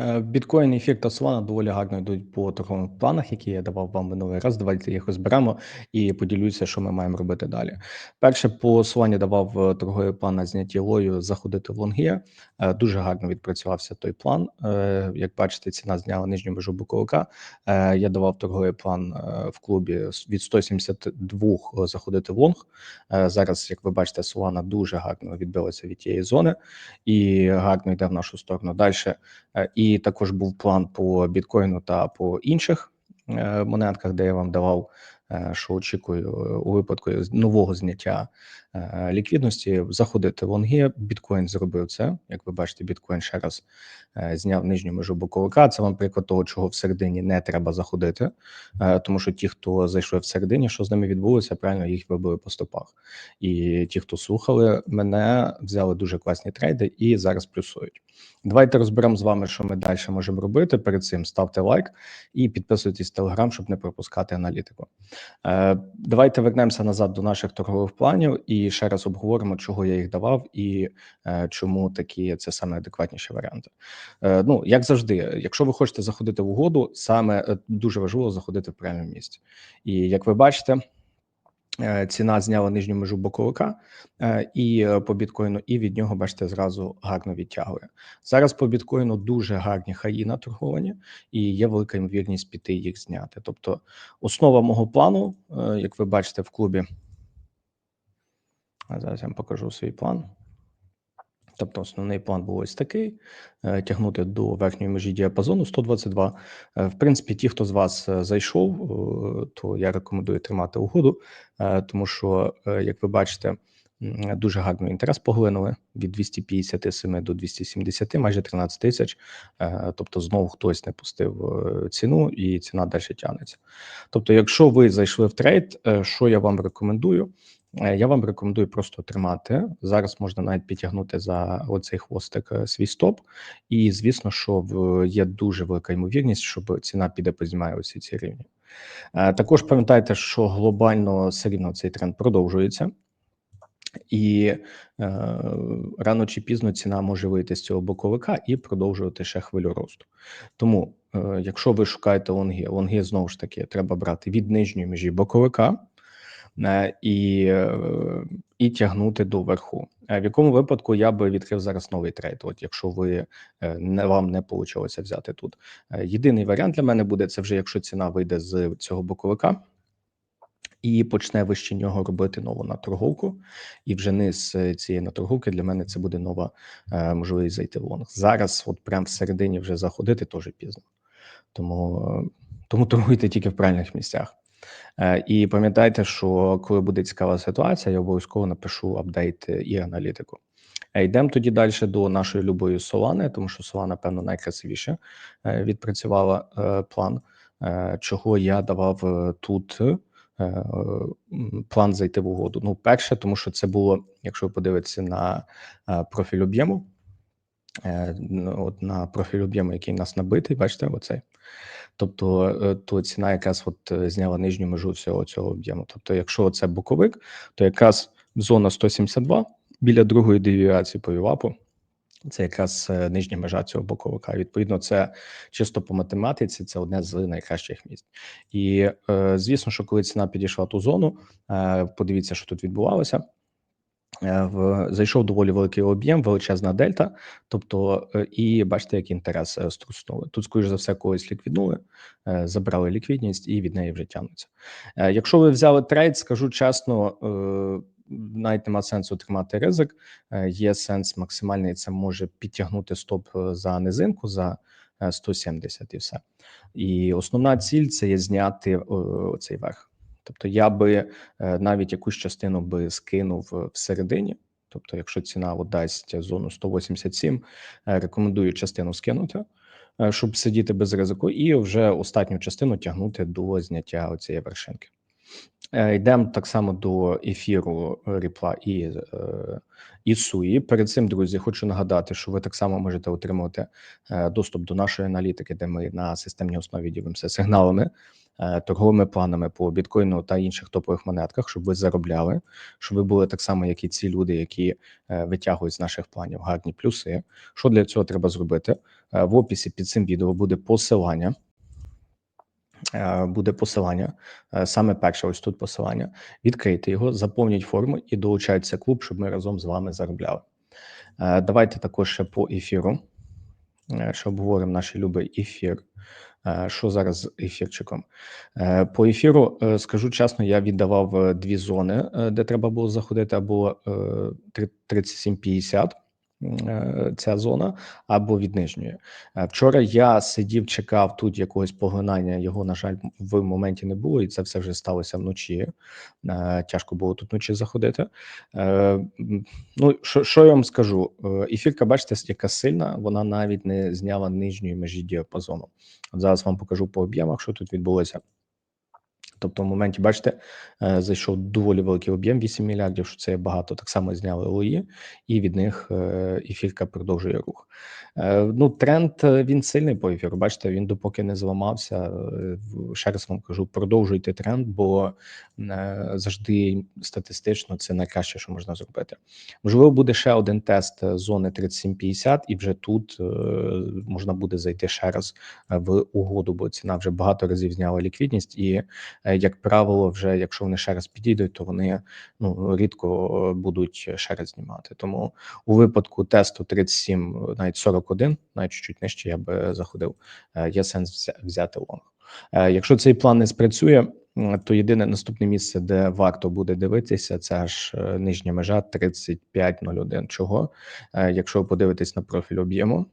Е, Біткоін, ефір та Solana доволі гарно йдуть по торгових планах, які я давав вам минулий раз. Давайте їх розберемо і поділюся, що ми маємо робити далі. Перше, по Solana давав е, торговий план на зняті лою заходити в лонги. Е, Дуже гарно відпрацювався той план. Як бачите, ціна зняла нижню межу боковика. Я давав торговий план в клубі від 172 заходити в лонг. Зараз, як ви бачите, Solana дуже гарно відбилася від тієї зони і гарно йде в нашу сторону. Далі Е, І також був план по біткоїну та по інших е, монетках, де я вам давав, що очікую е, у випадку нового зняття е, ліквідності, заходити в лонги. Біткоін зробив це. Як ви бачите, біткоін ще раз е, зняв нижню межу боковика. Це вам приклад того, чого всередині не треба заходити, е, тому що ті, хто зайшли всередині, що з ними відбулося, правильно їх вибили по стопах. І ті, хто слухали мене, взяли дуже класні трейди і зараз плюсують. Давайте розберемо з вами, що ми далі можемо робити. Перед цим ставте лайк і підписуйтесь в Телеграм, щоб не пропускати аналітику. Е, давайте вернемося назад до наших торгових планів і ще раз обговоримо, чого я їх давав і е, чому такі це саме адекватніші варіанти. Е, ну, як завжди, якщо ви хочете заходити в угоду, саме дуже важливо заходити в правильному місці. І як ви бачите. Е, Ціна зняла нижню межу боковика е, і е, по біткоїну, і від нього, бачите, зразу гарно відтягує. Зараз по біткоїну дуже гарні хаї на торговані, і є велика ймовірність піти їх зняти. Тобто, основа мого плану, як ви бачите в клубі, зараз я вам покажу свій план. Тобто, основний план був ось такий: е, тягнути до верхньої межі діапазону 122. Е, В принципі, ті, хто з вас е, зайшов, то я рекомендую тримати угоду, тому що, як ви бачите, дуже гарний інтерес поглинули від 257 до 270, майже 13 тисяч. Тобто, знову хтось не пустив ціну, і ціна далі тягнеться. Тобто, якщо ви зайшли в трейд, що я вам рекомендую? Е, Я вам рекомендую просто тримати. Зараз можна навіть підтягнути за оцей хвостик е, свій стоп. І звісно, що є дуже велика ймовірність, щоб ціна піде познімає усі ці рівні. Е, Також пам'ятайте, що глобально все рівно цей тренд продовжується. І е, рано чи пізно ціна може вийти з цього боковика і продовжувати ще хвилю росту. Тому, е, якщо ви шукаєте лонги, лонги знову ж таки треба брати від нижньої межі боковика і, е, і тягнути до верху. Е, В якому випадку я би відкрив зараз новий трейд? От якщо ви е, не вам не вийшло взяти тут. Е, Єдиний варіант для мене буде це вже якщо ціна вийде з цього боковика і почне вище нього робити нову наторговку, і вже низ е, цієї наторговки для мене це буде нова е, можливість зайти в лонг. Зараз, от прямо всередині, вже заходити теж пізно. Тому, е, тому торгуйте тільки в правильних місцях. Е, І пам'ятайте, що коли буде цікава ситуація, я обов'язково напишу апдейт і аналітику. Е, Йдемо тоді далі до нашої любої Солани, тому що Солана, певно, найкрасивіше е, відпрацювала план, чого я давав тут план зайти в угоду. Ну, перше, тому що це було, якщо ви подивитеся на профіль об'єму, ну, от на профіль об'єму, який у нас набитий, бачите, оцей. Тобто, е, то ціна якраз от е, зняла нижню межу всього цього об'єму. Тобто, якщо це боковик, то якраз зона 172 біля другої девіації по ЮАПу, це якраз е, нижня межа цього боковика. Відповідно, це чисто по математиці, це одне з найкращих місць. І звісно, що коли ціна підійшла ту зону, подивіться, що тут відбувалося. Е, В зайшов доволі великий об'єм, величезна дельта. Тобто, е, і бачите, як інтерес е, струснули. Тут, скоріш за все, когось ліквіднули, забрали ліквідність і від неї вже тягнуться. Якщо ви взяли трейд, скажу чесно, навіть нема сенсу тримати ризик. Є сенс максимальний. Це може підтягнути стоп за низинку за е, 170 і все. І основна ціль це є зняти цей верх. Тобто я би е, навіть якусь частину би скинув е, всередині. Тобто, якщо ціна от дасть зону 187, е, рекомендую частину скинути, щоб сидіти без ризику, і вже остатню частину тягнути до зняття цієї вершинки. Е, Йдемо так само до ефіру Ріпла і, е, і Суї. Перед цим, друзі, хочу нагадати, що ви так само можете отримувати е, доступ до нашої аналітики, де ми на системній основі ділимося сигналами, е, торговими планами по біткоїну та інших топових монетках, щоб ви заробляли, щоб ви були так само, як і ці люди, які е, витягують з наших планів гарні плюси. Що для цього треба зробити? Е, В описі під цим відео буде посилання. Е, Буде посилання, е, саме перше, ось тут посилання. Відкрийте його, заповніть форму і долучайтеся клуб, щоб ми разом з вами заробляли. Е, Давайте також ще по ефіру. Ще обговоримо наш любий ефір. Що зараз з ефірчиком? По ефіру скажу чесно, я віддавав дві зони, де треба було заходити, або е, три- 3750 е, ця зона, або від нижньої. Е, Вчора я сидів, чекав тут якогось поглинання. Його, на жаль, в моменті не було, і це все вже сталося вночі. Е, Тяжко було тут вночі заходити. Е, Ну, що, що я вам скажу? Е, Ефірка, бачите, яка сильна, вона навіть не зняла нижньої межі діапазону. Зараз вам покажу по об'ємах, що тут відбулося. Тобто, в моменті, бачите, е, зайшов доволі великий об'єм 8 мільярдів, що це багато. Так само зняли ЛОІ, і від них е, ефірка продовжує рух. Е, Ну, тренд він сильний по ефіру. Бачите, він допоки не зламався. Ще раз вам кажу, продовжуйте тренд, бо завжди статистично це найкраще, що можна зробити. Можливо, буде ще один тест зони 3750, і вже тут можна буде зайти ще раз в угоду, бо ціна вже багато разів зняла ліквідність, і як правило, вже якщо вони ще раз підійдуть, то вони ну рідко е, будуть ще раз знімати. Тому у випадку тесту 37, е, навіть 41, навіть чуть нижче, я би заходив. е, Є сенс взя- взяти лонг. Е, Якщо цей план не спрацює, то єдине наступне місце, де варто буде дивитися, це аж е, нижня межа 35.01. Чого? Е, Якщо ви подивитесь на профіль об'єму,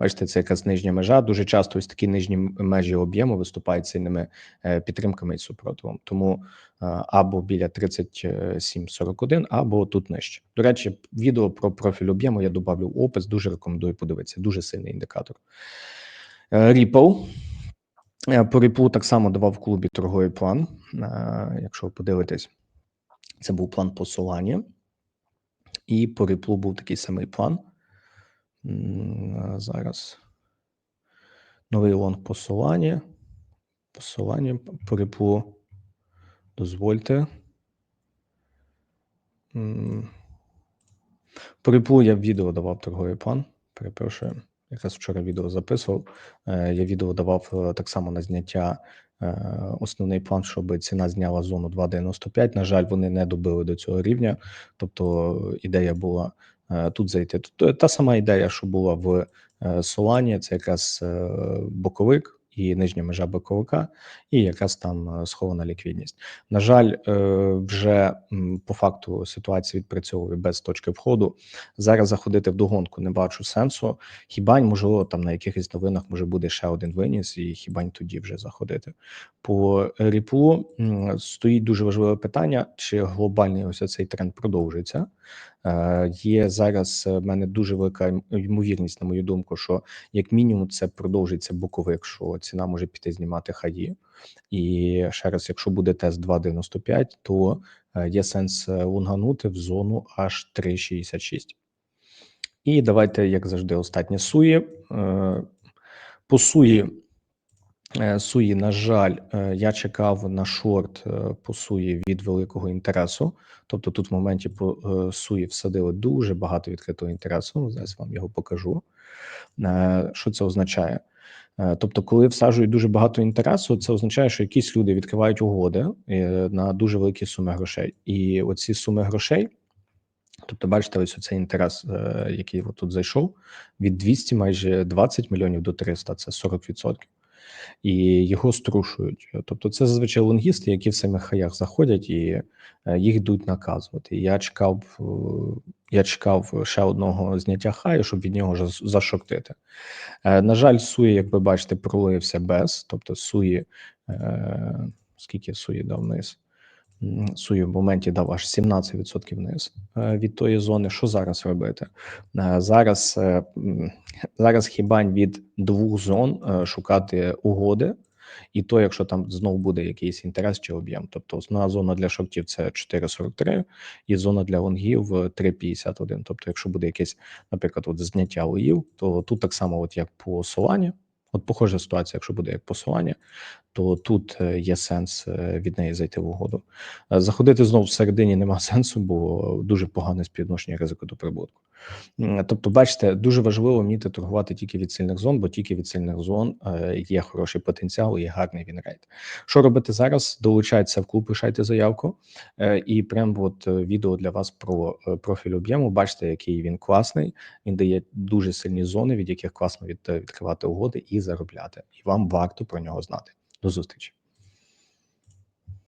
Бачите, це якась нижня межа. Дуже часто ось такі нижні межі об'єму виступають сильними е, підтримками і супротивом. Тому е, або біля 37,41, або тут нижче. До речі, відео про профіль об'єму я добавлю в опис. Дуже рекомендую подивитися. Дуже сильний індикатор. Е, Ripple. По Ripple так само давав в клубі торговий план. Якщо ви подивитесь, це був план по. І по Ripple був такий самий план. Зараз новий лонг по Solana. По Solana. Дозвольте. Ripple я відео давав торговий план. Перепрошую. Якраз вчора відео записував. Е, Я відео давав е, так само на зняття. е, Основний план, щоб ціна зняла зону 2,95. На жаль, вони не добили до цього рівня. Тобто ідея була тут зайти. Тут та сама ідея, що була в е, Solana, це якраз е, боковик і нижня межа боковика, і якраз там е, схована ліквідність. На жаль, е, вже по факту ситуація відпрацьовує без точки входу. Зараз заходити в догонку не бачу сенсу. Хіба можливо там на якихось новинах може буде ще один виніс, і хіба тоді вже заходити. По ріплу стоїть дуже важливе питання: чи глобальний ось цей тренд продовжується. Е, Є зараз е, в мене дуже велика ймовірність, на мою думку, що як мінімум це продовжиться боковик, що ціна може піти знімати хаї. І ще раз, якщо буде тест 2,95, то е, є сенс лонганути в зону аж 3,66. І давайте, як завжди, останнє суї. Е, По суї, суї, на жаль, е, я чекав на шорт е, по суї від великого інтересу. Тобто тут в моменті по е, суї всадили дуже багато відкритого інтересу. Зараз вам його покажу. Е, Що це означає? Е, Тобто, коли всаджують дуже багато інтересу, це означає, що якісь люди відкривають угоди е, на дуже великі суми грошей. І оці суми грошей, тобто, бачите, ось оцей інтерес, е, який тут зайшов, від 200 майже 20 мільйонів до 300, це 40%. І його струшують. Тобто, це зазвичай лонгісти, які в самих хаях заходять і е, їх йдуть наказувати. Я чекав, е, я чекав ще одного зняття хаю, щоб від нього зашоктити. Е, На жаль, суї, як ви бачите, пролився без. Тобто, суї, скільки суї дав вниз? М, Суї в моменті дав аж 17% вниз е, від тої зони. Що зараз робити? Е, Зараз, е, зараз хіба від двох зон шукати угоди і то, якщо там знову буде якийсь інтерес чи об'єм. Тобто основна зона для шортів це 4,43 і зона для лонгів е, 3,51. Тобто, якщо буде якесь, наприклад, от зняття лоїв, то тут так само, от як по Солані, от похожа ситуація, якщо буде як посилання, то тут е, є сенс е, від неї зайти в угоду. Е, Заходити знову всередині нема сенсу, бо дуже погане співвідношення ризику до прибутку. Тобто, бачите, дуже важливо вміти торгувати тільки від сильних зон, бо тільки від сильних зон е, є хороший потенціал і гарний вінрейт. Що робити зараз? Долучайтеся в клуб, пишайте заявку, Е, і прям от е, відео для вас про профіль об'єму. Бачите, який він класний. Він дає дуже сильні зони, від яких класно відкривати угоди і заробляти. І вам варто про нього знати. До зустрічі.